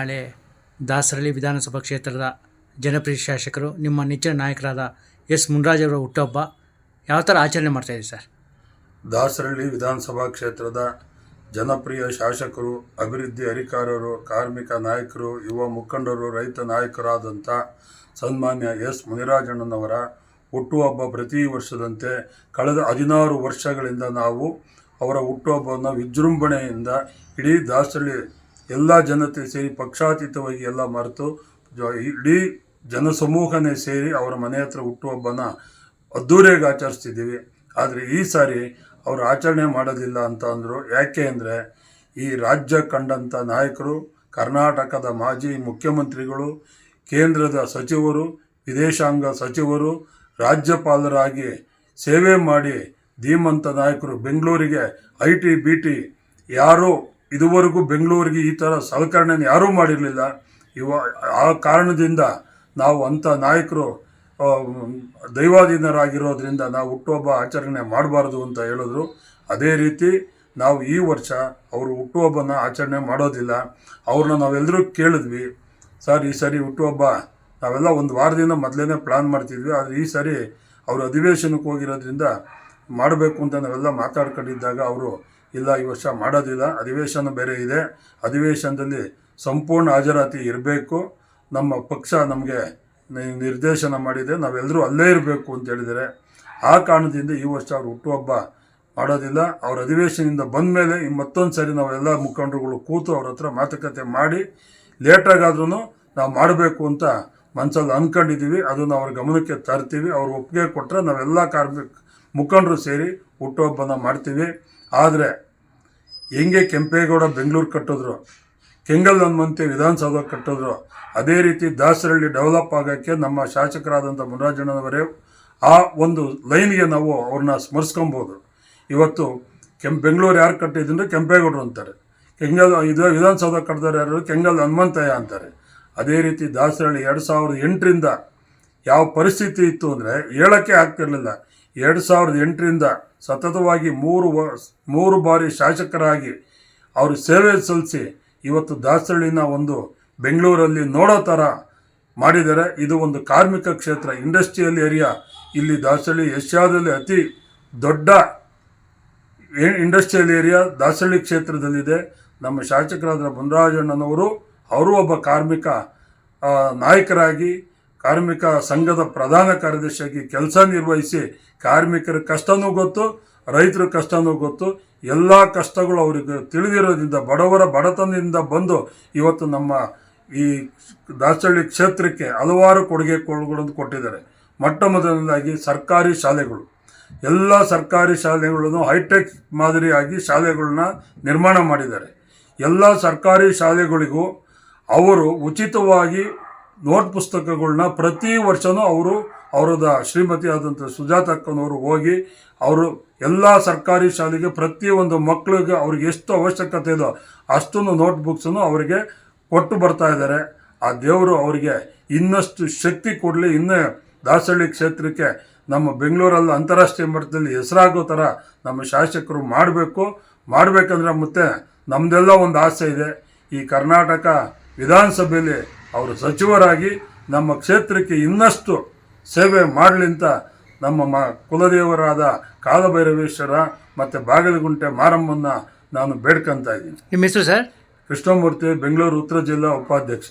ನಾಳೆ ದಾಸರಳ್ಳಿ ವಿಧಾನಸಭಾ ಕ್ಷೇತ್ರದ ಜನಪ್ರಿಯ ಶಾಸಕರು, ನಿಮ್ಮ ನೆಚ್ಚಿನ ನಾಯಕರಾದ ಎಸ್. ಮುನ್ರಾಜ್ ಅವರ ಹುಟ್ಟುಹಬ್ಬ ಯಾವ ಥರ ಆಚರಣೆ ಮಾಡ್ತಾಯಿದ್ದೀವಿ ಸರ್? ದಾಸರಳ್ಳಿ ವಿಧಾನಸಭಾ ಕ್ಷೇತ್ರದ ಜನಪ್ರಿಯ ಶಾಸಕರು, ಅಭಿವೃದ್ಧಿ ಅಧಿಕಾರರು, ಕಾರ್ಮಿಕ ನಾಯಕರು, ಯುವ ಮುಖಂಡರು, ರೈತ ನಾಯಕರಾದಂಥ ಸನ್ಮಾನ್ಯ ಎಸ್. ಮುನಿರಾಜಣ್ಣನವರ ಹುಟ್ಟುಹಬ್ಬ ಪ್ರತಿ ವರ್ಷದಂತೆ ಕಳೆದ ಹದಿನಾರು ವರ್ಷಗಳಿಂದ ನಾವು ಅವರ ಹುಟ್ಟುಹಬ್ಬವನ್ನು ವಿಜೃಂಭಣೆಯಿಂದ ಇಡೀ ದಾಸರಳ್ಳಿ ಎಲ್ಲ ಜನತೆ ಸೇರಿ ಪಕ್ಷಾತೀತವಾಗಿ ಎಲ್ಲ ಮರೆತು ಇಡೀ ಜನಸಮೂಹನೇ ಸೇರಿ ಅವರ ಮನೆ ಹತ್ರ ಹುಟ್ಟುಹಬ್ಬನ ಅದ್ದೂರಿಯಾಗಿ ಆಚರಿಸ್ತಿದ್ದೀವಿ. ಆದರೆ ಈ ಸಾರಿ ಅವರು ಆಚರಣೆ ಮಾಡೋದಿಲ್ಲ ಅಂತ ಅಂದರು. ಯಾಕೆ ಅಂದರೆ ಈ ರಾಜ್ಯ ಕಂಡಂಥ ನಾಯಕರು, ಕರ್ನಾಟಕದ ಮಾಜಿ ಮುಖ್ಯಮಂತ್ರಿಗಳು, ಕೇಂದ್ರದ ಸಚಿವರು, ವಿದೇಶಾಂಗ ಸಚಿವರು, ರಾಜ್ಯಪಾಲರಾಗಿ ಸೇವೆ ಮಾಡಿ ಧೀಮಂತ ನಾಯಕರು ಬೆಂಗಳೂರಿಗೆ ಐ ಟಿ ಬಿ ಟಿ ಯಾರೂ ಇದುವರೆಗೂ ಬೆಂಗಳೂರಿಗೆ ಈ ಥರ ಸಲಕರಣೆ ಯಾರೂ ಮಾಡಿರಲಿಲ್ಲ. ಇವ ಆ ಕಾರಣದಿಂದ ನಾವು ಅಂಥ ನಾಯಕರು ದೈವಾಧೀನರಾಗಿರೋದ್ರಿಂದ ನಾವು ಹುಟ್ಟುಹಬ್ಬ ಆಚರಣೆ ಮಾಡಬಾರ್ದು ಅಂತ ಹೇಳಿದ್ರು. ಅದೇ ರೀತಿ ನಾವು ಈ ವರ್ಷ ಅವರು ಹುಟ್ಟುಹಬ್ಬನ ಆಚರಣೆ ಮಾಡೋದಿಲ್ಲ. ಅವ್ರನ್ನ ನಾವೆಲ್ಲರೂ ಕೇಳಿದ್ವಿ. ಸರ್, ಈ ಸರಿ ಹುಟ್ಟುಹಬ್ಬ ನಾವೆಲ್ಲ ಒಂದು ವಾರದಿಂದ ಮೊದಲೇ ಪ್ಲ್ಯಾನ್ ಮಾಡ್ತಿದ್ವಿ. ಆದರೆ ಈ ಸರಿ ಅವರು ಅಧಿವೇಶನಕ್ಕೆ ಹೋಗಿರೋದ್ರಿಂದ ಮಾಡಬೇಕು ಅಂತ ನಾವೆಲ್ಲ ಮಾತಾಡ್ಕೊಂಡಿದ್ದಾಗ ಅವರು ಇಲ್ಲ, ಈ ವರ್ಷ ಮಾಡೋದಿಲ್ಲ. ಅಧಿವೇಶನ ಬೇರೆ ಇದೆ. ಅಧಿವೇಶನದಲ್ಲಿ ಸಂಪೂರ್ಣ ಹಾಜರಾತಿ ಇರಬೇಕು. ನಮ್ಮ ಪಕ್ಷ ನಮಗೆ ನಿರ್ದೇಶನ ಮಾಡಿದೆ. ನಾವೆಲ್ಲರೂ ಅಲ್ಲೇ ಇರಬೇಕು ಅಂತ ಹೇಳಿದರೆ ಆ ಕಾರಣದಿಂದ ಈ ವರ್ಷ ಅವರು ಹುಟ್ಟುಹಬ್ಬ ಮಾಡೋದಿಲ್ಲ. ಅವ್ರ ಅಧಿವೇಶನದಿಂದ ಬಂದ ಮೇಲೆ ಮತ್ತೊಂದು ಸರಿ ನಾವೆಲ್ಲ ಮುಖಂಡರುಗಳು ಕೂತು ಅವ್ರ ಹತ್ರ ಮಾತುಕತೆ ಮಾಡಿ ಲೇಟಾಗಾದ್ರೂ ನಾವು ಮಾಡಬೇಕು ಅಂತ ಮನಸ್ಸಲ್ಲಿ ಅಂದ್ಕೊಂಡಿದ್ದೀವಿ ಅದನ್ನು ಅವ್ರ ಗಮನಕ್ಕೆ ತರ್ತೀವಿ. ಅವ್ರು ಒಪ್ಪಿಗೆ ಕೊಟ್ಟರೆ ನಾವೆಲ್ಲ ಕಾರ್ಮಿಕ ಮುಖಂಡರು ಸೇರಿ ಹುಟ್ಟುಹಬ್ಬನ ಮಾಡ್ತೀವಿ. ಆದರೆ ಹೆಂಗೆ ಕೆಂಪೇಗೌಡ ಬೆಂಗಳೂರು ಕಟ್ಟಿದ್ರು, ಕೆಂಗಲ್ ಹನುಮಂತೆ ವಿಧಾನಸೌಧ ಕಟ್ಟಿದ್ರು, ಅದೇ ರೀತಿ ದಾಸರಳ್ಳಿ ಡೆವಲಪ್ ಆಗೋಕ್ಕೆ ನಮ್ಮ ಶಾಸಕರಾದಂಥ ಮುನರಾಜಣ್ಣನವರೇ ಆ ಒಂದು ಲೈನ್ಗೆ ನಾವು ಅವ್ರನ್ನ ಸ್ಮರಿಸ್ಕೊಬೋದು. ಇವತ್ತು ಕೆಂ, ಬೆಂಗಳೂರು ಯಾರು ಕಟ್ಟಿದ್ರು ಕೆಂಪೇಗೌಡರು ಅಂತಾರೆ. ಕೆಂಗಲ್ ಇದು ವಿಧಾನಸೌಧ ಕಟ್ಟಿದವರು ಯಾರು ಕೆಂಗಲ್ ಹನುಮಂತಯ್ಯ ಅಂತಾರೆ. ಅದೇ ರೀತಿ ದಾಸರಳ್ಳಿ ಎರಡು ಸಾವಿರದ ಎಂಟರಿಂದ ಯಾವ ಪರಿಸ್ಥಿತಿ ಇತ್ತು ಅಂದರೆ ಹೇಳೋಕ್ಕೆ ಆಗ್ತಿರಲಿಲ್ಲ. ಎರಡು ಸಾವಿರದ ಎಂಟರಿಂದ ಸತತವಾಗಿ ಮೂರು ವ, ಮೂರು ಬಾರಿ ಶಾಸಕರಾಗಿ ಅವರು ಸೇವೆ ಸಲ್ಲಿಸಿ ಇವತ್ತು ದಾಸರಳ್ಳಿನ ಒಂದು ಬೆಂಗಳೂರಲ್ಲಿ ನೋಡೋ ಥರ ಮಾಡಿದ್ದಾರೆ. ಇದು ಒಂದು ಕಾರ್ಮಿಕ ಕ್ಷೇತ್ರ, ಇಂಡಸ್ಟ್ರಿಯಲ್ ಏರಿಯಾ. ಇಲ್ಲಿ ದಾಸಳ್ಳಿ ಏಷ್ಯಾದಲ್ಲಿ ಅತಿ ದೊಡ್ಡ ಇಂಡಸ್ಟ್ರಿಯಲ್ ಏರಿಯಾ ದಾಸಳ್ಳಿ ಕ್ಷೇತ್ರದಲ್ಲಿದೆ. ನಮ್ಮ ಶಾಸಕರಾದ ಬುನರಾಜಣ್ಣನವರು ಅವರು ಒಬ್ಬ ಕಾರ್ಮಿಕ ನಾಯಕರಾಗಿ ಕಾರ್ಮಿಕ ಸಂಘದ ಪ್ರಧಾನ ಕಾರ್ಯದರ್ಶಿಯಾಗಿ ಕೆಲಸ ನಿರ್ವಹಿಸಿ ಕಾರ್ಮಿಕರ ಕಷ್ಟನೂ ಗೊತ್ತು, ರೈತರ ಕಷ್ಟನೂ ಗೊತ್ತು. ಎಲ್ಲ ಕಷ್ಟಗಳು ಅವರಿಗೆ ತಿಳಿದಿರೋದ್ರಿಂದ, ಬಡವರ ಬಡತನದಿಂದ ಬಂದು ಇವತ್ತು ನಮ್ಮ ಈ ದಾಸಳ್ಳಿ ಕ್ಷೇತ್ರಕ್ಕೆ ಹಲವಾರು ಕೊಡುಗೆ ಕೊಡುಗೆಗಳನ್ನು ಕೊಟ್ಟಿದ್ದಾರೆ. ಮೊಟ್ಟ ಮೊದಲನೇದಾಗಿ ಸರ್ಕಾರಿ ಶಾಲೆಗಳು. ಎಲ್ಲ ಸರ್ಕಾರಿ ಶಾಲೆಗಳನ್ನು ಹೈಟೆಕ್ ಮಾದರಿಯಾಗಿ ಶಾಲೆಗಳನ್ನ ನಿರ್ಮಾಣ ಮಾಡಿದ್ದಾರೆ. ಎಲ್ಲ ಸರ್ಕಾರಿ ಶಾಲೆಗಳಿಗೂ ಅವರು ಉಚಿತವಾಗಿ ನೋಟ್ ಪುಸ್ತಕಗಳನ್ನ ಪ್ರತಿ ವರ್ಷವೂ ಅವರು ಅವರದ ಶ್ರೀಮತಿ ಆದಂಥ ಸುಜಾತಕ್ಕನವರು ಹೋಗಿ ಅವರು ಎಲ್ಲ ಸರ್ಕಾರಿ ಶಾಲೆಗೆ ಪ್ರತಿಯೊಂದು ಮಕ್ಕಳಿಗೆ ಅವ್ರಿಗೆ ಎಷ್ಟು ಅವಶ್ಯಕತೆ ಇದೋ ಅಷ್ಟೊಂದು ನೋಟ್ ಬುಕ್ಸನ್ನು ಅವರಿಗೆ ಕೊಟ್ಟು ಬರ್ತಾ ಇದ್ದಾರೆ. ಆ ದೇವರು ಅವರಿಗೆ ಇನ್ನಷ್ಟು ಶಕ್ತಿ ಕೊಡಲಿ. ಇನ್ನೂ ದಾಸಹಳ್ಳಿ ಕ್ಷೇತ್ರಕ್ಕೆ ನಮ್ಮ ಬೆಂಗಳೂರಲ್ಲಿ ಅಂತಾರಾಷ್ಟ್ರೀಯ ಮಟ್ಟದಲ್ಲಿ ಹೆಸರಾಗೋ ಥರ ನಮ್ಮ ಶಾಸಕರು ಮಾಡಬೇಕು. ಮಾಡಬೇಕಂದ್ರೆ ಮತ್ತೆ ನಮ್ಮದೆಲ್ಲ ಒಂದು ಆಸೆ ಇದೆ. ಈ ಕರ್ನಾಟಕ ವಿಧಾನಸಭೆಯಲ್ಲಿ ಅವರು ಸಚಿವರಾಗಿ ನಮ್ಮ ಕ್ಷೇತ್ರಕ್ಕೆ ಇನ್ನಷ್ಟು ಸೇವೆ ಮಾಡಲಿಂತ ನಮ್ಮ ಮ ಕುಲದೇವರಾದ ಕಾಲಭೈರವೇಶ್ವರ ಮತ್ತು ಬಾಗಲಗುಂಟೆ ಮಾರಮ್ಮನ್ನ ನಾನು ಬೇಡ್ಕೊಂತ ಇದ್ದೀನಿ. ನಿಮ್ಮ ಹೆಸರು ಸರ್? ಕೃಷ್ಣಮೂರ್ತಿ ಬೆಂಗಳೂರು ಉತ್ತರ ಜಿಲ್ಲಾ ಉಪಾಧ್ಯಕ್ಷ.